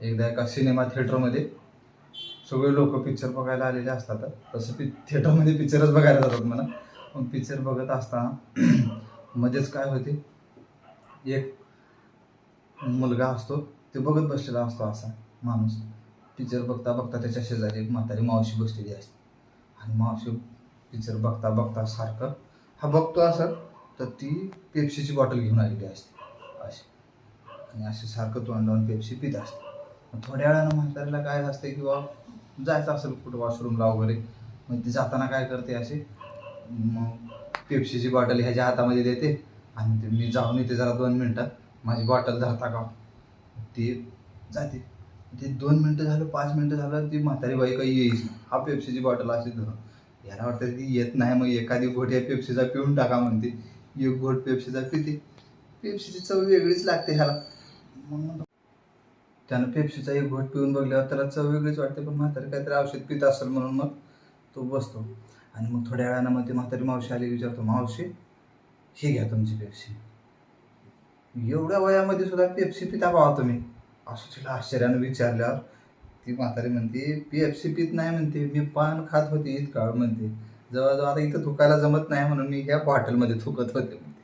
एकदा एका सिनेमा थिएटरमध्ये सगळे लोक पिक्चर बघायला आलेले असतात. तसं पि थिएटरमध्ये पिक्चरच बघायला जातात म्हणा. पण पिक्चर बघत असताना मध्येच काय होते? एक मुलगा असतो ते बघत बसलेला असतो असा माणूस. पिक्चर बघता बघता त्याच्या शेजारी एक म्हातारी मावशी बसलेली असते. आणि मावशी पिक्चर बघता बघता सारखं हा बघतो असं तर ती पेप्सीची बॉटल घेऊन आलेली असते. अशी. आणि असे सारखं तोंडावून पेप्सी पित असते. थोड्या वेळानं म्हातारीला काय असते की बा जायचं असेल कुठं वॉशरूमला वगैरे मग ती जाताना काय करते अशी मग पेप्सीची बॉटल ह्याच्या हातामध्ये देते आणि ते मी जाऊन येते जरा दोन मिनटात माझी बॉटल धरता का ती जाते. ते दोन मिनटं झालं पाच मिनटं झालं ती म्हातारी बाई काही येईच नाही. हा पेप्सीची बॉटल अशी धरून. याला वाटतं ती येत नाही मग एखादी घोट या पेप्सीचा पिऊन टाका म्हणते. एक घोट पेप्सीचा पिते. पेप्सीची चव वेगळीच लागते ह्याला. मग त्यानं पेप्सीचा एक घोट पिऊन बघल्यावर त्याला चव वेगळीच वाटते पण म्हातारी काहीतरी औषध पित असेल म्हणून मग तो बसतो. आणि मग थोड्या वेळानं मग ती म्हातारी मावशी आली विचारतो मावशी ही घ्या तुमची पेप्सी एवढ्या वयामध्ये सुद्धा पेप्सी पिता पाहा तुम्ही? असं तिला आश्चर्यानं विचारल्यावर ती म्हातारी म्हणते पेप्सी पित नाही म्हणते मी पान खात होती इतकाळ म्हणते. जवळजवळ आता इथं थुकायला जमत नाही म्हणून मी ह्या बॉटलमध्ये थुकत होते म्हणते.